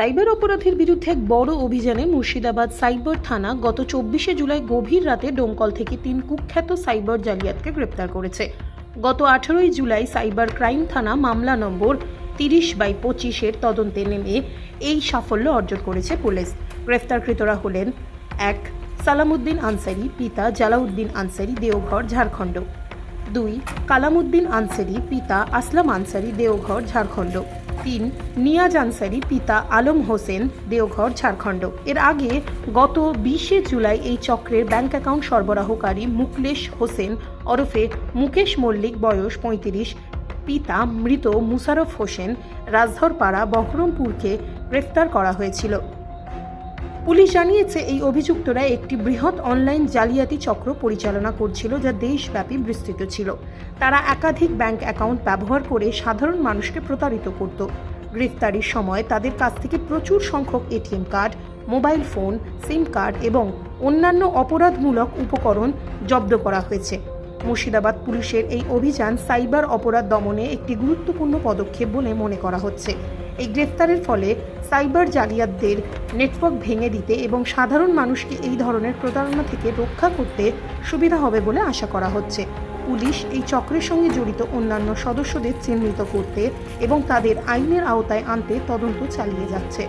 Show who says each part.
Speaker 1: Cyber অপরাধের বিরুদ্ধে এক বড় অভিযানে মুর্শিদাবাদ সাইবার থানা গত চব্বিশে জুলাই গভীর রাতে ডোমকল থেকে তিন কুখ্যাত সাইবার জালিয়াতকে গ্রেপ্তার করেছে। গত আঠেরোই জুলাই সাইবার ক্রাইম থানা মামলা নম্বর তিরিশ বাই পঁচিশের তদন্তে নেমে এই সাফল্য অর্জন করেছে পুলিশ। গ্রেফতারকৃতরা হলেন এক, সালামুদ্দিন আনসারি, পিতা জালাউদ্দিন আনসারি, দেওঘর, ঝাড়খণ্ড। দুই, কালামুদ্দিন আনসারি, পিতা আসলাম আনসারি, দেওঘর, ঝাড়খণ্ড। তিন নিয়াজ আনসারি, পিতা আলম হোসেন, দেওঘর, ঝাড়খণ্ড। এর আগে গত বিশে জুলাই এই চক্রের ব্যাংক অ্যাকাউন্ট সরবরাহকারী মুকলেশ হোসেন ওরফে মুকেশ মল্লিক বয়স পঁয়ত্রিশ, পিতা মৃত মুসারফ হোসেন রাজধরপাড়া বহরমপুরকে গ্রেফতার করা হয়েছিল। পুলিশ জানিয়েছে, এই অভিযুক্তরা একটি বৃহৎ অনলাইন জালিয়াতি চক্র পরিচালনা করছিল যা দেশব্যাপী বিস্তৃত ছিল। তারা একাধিক ব্যাংক অ্যাকাউন্ট ব্যবহার করে সাধারণ মানুষকে প্রতারিত করত। গ্রেফতারির সময় তাদের কাছ থেকে প্রচুর সংখ্যক ATM card, mobile phone, SIM card এবং অন্যান্য অপরাধমূলক উপকরণ জব্দ করা হয়েছে। মুর্শিদাবাদ পুলিশের এই অভিযান সাইবার অপরাধ দমনে একটি গুরুত্বপূর্ণ পদক্ষেপ বলে মনে করা হচ্ছে। এই গ্রেফতারের ফলে সাইবার জালিয়াতদের নেটওয়ার্ক ভেঙে দিতে এবং সাধারণ মানুষকে এই ধরনের প্রতারণা থেকে রক্ষা করতে সুবিধা হবে বলে আশা করা হচ্ছে। পুলিশ এই চক্রের সঙ্গে জড়িত অন্যান্য সদস্যদের চিহ্নিত করতে এবং তাদের আইনের আওতায় আনতে তদন্ত চালিয়ে যাচ্ছে।